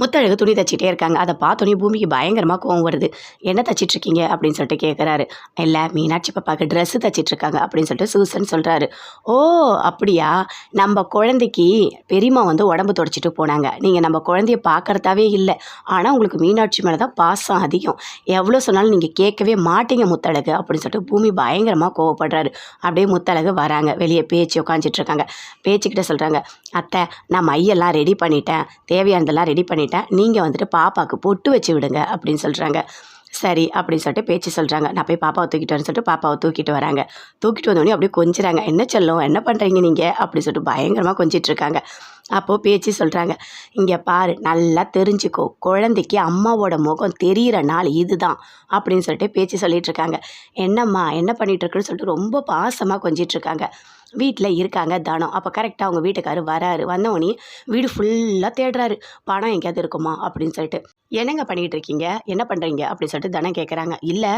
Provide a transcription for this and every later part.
முத்தழகு துணி தச்சிட்டே இருக்காங்க. அதை பார்த்தோன்னே பூமிக்கு பயங்கரமாக கோவம் வருது. என்ன தச்சிட்டு இருக்கீங்க அப்படின்னு சொல்லிட்டு கேட்குறாரு இல்லை மீனாட்சி பாப்பாவுக்கு ட்ரெஸ்ஸு தச்சிட்டு இருக்காங்க அப்படின்னு சொல்லிட்டு சூசன் சொல்கிறாரு ஓ அப்படியா? நம்ம குழந்தைக்கு பெரியம்மா வந்து உடம்பு தொடச்சிட்டு போனாங்க. நீங்கள் நம்ம குழந்தைய பார்க்கறதாவே இல்லை. ஆனால் உங்களுக்கு மீனாட்சி மேலே தான் பாசம் அதிகம். எவ்வளோ சொன்னாலும் நீங்கள் கேட்கவே மாட்டீங்க முத்தழகு. அப்படின்னு சொல்லிட்டு பூமி பயங்கரமாக கோவப்படுறாரு. அப்படியே முத்தழகு வராங்க. வெளியே பேச்சு உட்காந்துட்டு இருக்காங்க பேச்சுக்கிட்ட சொல்கிறாங்க அத்தை நான் மையெல்லாம் ரெடி பண்ணிட்டேன். தேவையானதெல்லாம் ரெடி பண்ணிட்டேன் நீங்கள் வந்துட்டு பாப்பாவுக்கு பொட்டு வச்சு விடுங்க அப்படின்னு சொல்கிறாங்க சரி அப்படின்னு சொல்லிட்டு பேச்சு சொல்கிறாங்க நான் போய் பாப்பாவை தூக்கிட்டு வரேன்னு சொல்லிட்டு பாப்பாவை தூக்கிட்டு வராங்க. தூக்கிட்டு வந்தோடனே அப்படியே கொஞ்சிறாங்க. என்ன செல்லும்? என்ன பண்ணுறீங்க நீங்கள் அப்படின்னு சொல்லிட்டு பயங்கரமாக கொஞ்சிட்டு இருக்காங்க. அப்போது பேச்சு சொல்கிறாங்க இங்கே பாரு நல்லா தெரிஞ்சுக்கோ. குழந்தைக்கு அம்மாவோட முகம் தெரிகிற நாள் இதுதான் அப்படின்னு சொல்லிட்டு பேச்சு சொல்லிகிட்ருக்காங்க என்னம்மா என்ன பண்ணிகிட்ருக்குன்னு சொல்லிட்டு ரொம்ப பாசமாக கொஞ்சிட்டு இருக்காங்க. வீட்டில் இருக்காங்க தனம். அப்போ கரெக்டாக அவங்க வீட்டுக்காரு வராரு. வந்தவொடனே வீடு ஃபுல்லாக தேடுறாரு. பணம் எங்கேயாவது இருக்குமா? அப்படின்னு சொல்லிட்டு. என்னங்க பண்ணிகிட்டு இருக்கீங்க? என்ன பண்ணுறீங்க அப்படின்னு சொல்லிட்டு தனம் கேட்குறாங்க இல்லை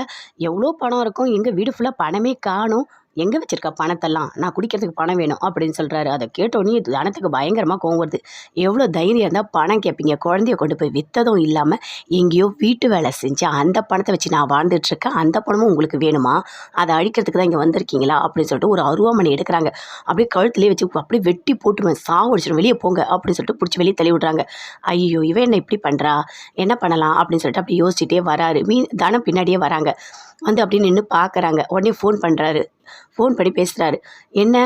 எவ்வளோ பணம் இருக்கும்? எங்கள் வீடு ஃபுல்லாக பணமே காணும். எங்கே வச்சிருக்க பணத்தெல்லாம்? நான் குடிக்கிறதுக்கு பணம் வேணும் அப்படின்னு சொல்கிறாரு அதை கேட்டோன்னே தனத்துக்கு பயங்கரமாக கோவம் வருது. எவ்வளோ தைரியம் இருந்தால் பணம் கேட்பீங்க குழந்தைய கொண்டு போய் விற்றதும் இல்லாமல் எங்கேயோ வீட்டு வேலை செஞ்சு அந்த பணத்தை வச்சு நான் வாழ்ந்துட்டுருக்கேன். அந்த பணமும் உங்களுக்கு வேணுமா? அதை அழிக்கிறதுக்கு தான் இங்கே வந்திருக்கீங்களா? அப்படின்னு சொல்லிட்டு ஒரு அருவாமனை எடுக்கிறாங்க. அப்படியே கழுத்துலேயே வச்சு அப்படியே வெட்டி போட்டுருவேன். சாவடிச்சிடும் வெளியே போங்க அப்படின்னு சொல்லிட்டு பிடிச்சி வெளியே தள்ளி விட்றாங்க ஐயோ இவன் என்ன இப்படி பண்ணுறா என்ன பண்ணலாம்? அப்படின்னு சொல்லிட்டு அப்படி யோசிச்சுட்டே வராரு. மீ தனம் பின்னாடியே வராங்க. வந்து அப்படியே நின்று பார்க்குறாங்க உடனே ஃபோன் பண்ணுறாரு ஃபோன் பண்ணி பேசுகிறாரு என்ன?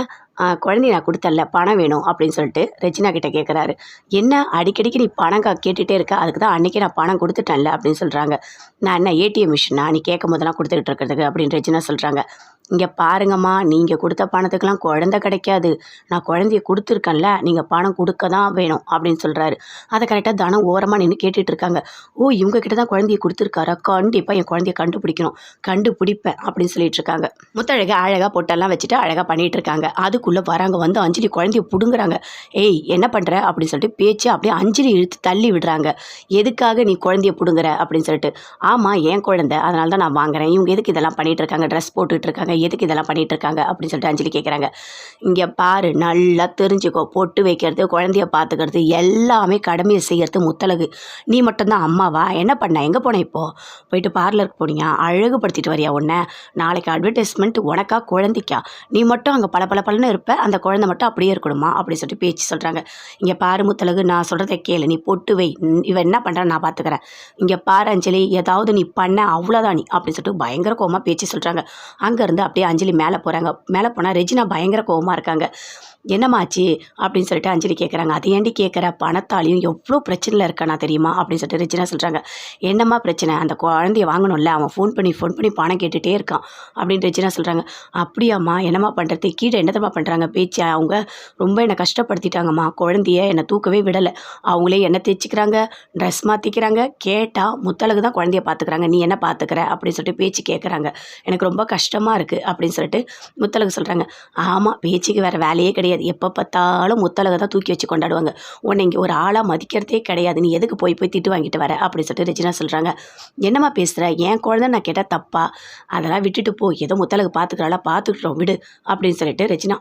குழந்தைய நான் கொடுத்தல பணம் வேணும். அப்படின்னு சொல்லிட்டு ரெஜினா கிட்ட கேட்குறாரு என்ன? அடிக்கடிக்கு நீ பணம் கேட்டுகிட்டே இருக்க. அதுக்கு தான் அன்றைக்கி நான் பணம் கொடுத்துட்டேன்ல. அப்படின்னு சொல்கிறாங்க நான் என்ன ஏடிஎம் மிஷினா? நீ கேட்கும் போதெல்லாம் கொடுத்துக்கிட்டு இருக்கிறதுக்கு? அப்படின்னு ரெஜினா சொல்கிறாங்க இங்கே பாருங்கம்மா நீங்கள் கொடுத்த பணத்துக்கெலாம் குழந்த கிடைக்காது. நான் குழந்தைய கொடுத்துருக்கேன்ல நீங்கள் பணம் கொடுக்க தான் வேணும் அப்படின்னு சொல்கிறாரு அதை கரெக்டாக தனம் ஓரமாக நின்று கேட்டுட்டு இருக்காங்க. ஓ இவங்க கிட்ட தான் குழந்தைய கொடுத்துருக்காரா? கண்டிப்பாக என் குழந்தைய கண்டுபிடிக்கணும். கண்டுபிடிப்பேன் அப்படின்னு சொல்லிட்டு இருக்காங்க. முத்தழகு அழகாக பொட்டெல்லாம் வச்சுட்டு அழகாக பண்ணிகிட்டு இருக்காங்க. அதுக்குள்ளே வராங்க வந்து அஞ்சலி குழந்தைய பிடுங்குறாங்க. ஏய் என்ன பண்ணுற அப்படின்னு சொல்லிட்டு பேச்சு அப்படியே அஞ்சலி இழுத்து தள்ளி விடுறாங்க. எதுக்காக நீ குழந்தைய பிடுங்குற? அப்படின்னு சொல்லிட்டு ஆமாம் என் குழந்தை. அதனால தான் நான் வாங்குறேன். இவங்க எதுக்கு இதெல்லாம் பண்ணிகிட்டு இருக்காங்க? ட்ரெஸ் போட்டுட்டு இருக்காங்க. எதுக்கு இதெல்லாம் பண்ணிகிட்டு இருக்காங்க அப்படின்னு சொல்லிட்டு அஞ்சலி கேட்குறாங்க இங்கே பாரு நல்லா தெரிஞ்சுக்கோ. பொட்டு வைக்கிறது குழந்தைய பார்த்துக்கிறது எல்லாமே கடமையை செய்கிறது முத்தழகு. நீ மட்டும்தான் அம்மாவா? என்ன பண்ண? எங்கே போன இப்போ? போயிட்டு பார்லருக்கு போனியா? அழகுபடுத்திட்டு வரியா உன்னை? நாளைக்கு அட்வர்டைஸ்மெண்ட் உனக்கா குழந்தைக்கா? நீ மட்டும் அங்கே பல பல பலன்னு இருப்ப. அந்த குழந்தை மட்டும் அப்படியே இருக்கணுமா? அப்படின்னு சொல்லிட்டு பேச்சு சொல்கிறாங்க இங்கே பாரு முத்தழகு நான் சொல்கிறத கேளு. நீ பொட்டு வை. இவன் என்ன பண்ணுறான்னு நான் பார்த்துக்கிறேன் இங்கே பாரு அஞ்சலி ஏதாவது நீ பண்ண அவ்வளோதான் நீ. அப்படின்னு சொல்லிட்டு பயங்கர கோமா பேச்சு சொல்கிறாங்க அங்கேருந்து அப்படியே அஞ்சலி மேலே போகிறாங்க மேலே போனால் ரெஜினா பயங்கர கோவமாக இருக்காங்க. என்னமாச்சு அப்படின்னு சொல்லிட்டு அஞ்சலி கேட்குறாங்க அதை ஏண்டி கேட்குற பணத்தாலையும் எவ்வளோ பிரச்சனையில் இருக்கானா தெரியுமா? அப்படின்னு சொல்லிட்டு ரிச்சினா சொல்கிறாங்க என்னம்மா பிரச்சனை? அந்த குழந்தைய வாங்கணும்ல. அவன் ஃபோன் பண்ணி ஃபோன் பண்ணி பணம் கேட்டுகிட்டே இருக்கான். அப்படின்னு ரிச்சினா சொல்கிறாங்க அப்படியாம்மா என்னம்மா பண்ணுறது கீழே என்னதம்மா பண்ணுறாங்க பேச்சு அவங்க ரொம்ப என்னை கஷ்டப்படுத்திட்டாங்கம்மா. குழந்தைய என்னை தூக்கவே விடலை. அவங்களே என்ன தேய்ச்சிக்கிறாங்க ட்ரெஸ் மாற்றிக்கிறாங்க கேட்டால் முத்தளவு தான் குழந்தைய பார்த்துக்கிறாங்க நீ என்ன பார்த்துக்கிற அப்படின்னு சொல்லிட்டு பேச்சு கேட்குறாங்க எனக்கு ரொம்ப கஷ்டமாக இருக்குது அப்படின்னு சொல்லிட்டு முத்தளவுக்கு சொல்கிறாங்க ஆமாம் பேச்சுக்கு வேறு வேலையே கிடையாது. எப்போ பார்த்தாலும் முத்தலகை தான் தூக்கி வச்சு கொண்டாடுவாங்க. உன்னை இங்கே ஒரு ஆளாக மதிக்கிறதே கிடையாது. நீ எதுக்கு போய் போய் திட்டு வாங்கிட்டு வர? அப்படின்னு சொல்லிட்டு ரெஜினா சொல்கிறாங்க என்னம்மா பேசுகிற என் குழந்தை நான் கேட்டால் தப்பா? அதெல்லாம் விட்டுட்டு போ. ஏதோ முத்தலகு பார்த்துக்கிறாளா? பார்த்துக்கிட்டோம் விடு அப்படின்னு சொல்லிட்டு ரெஜினா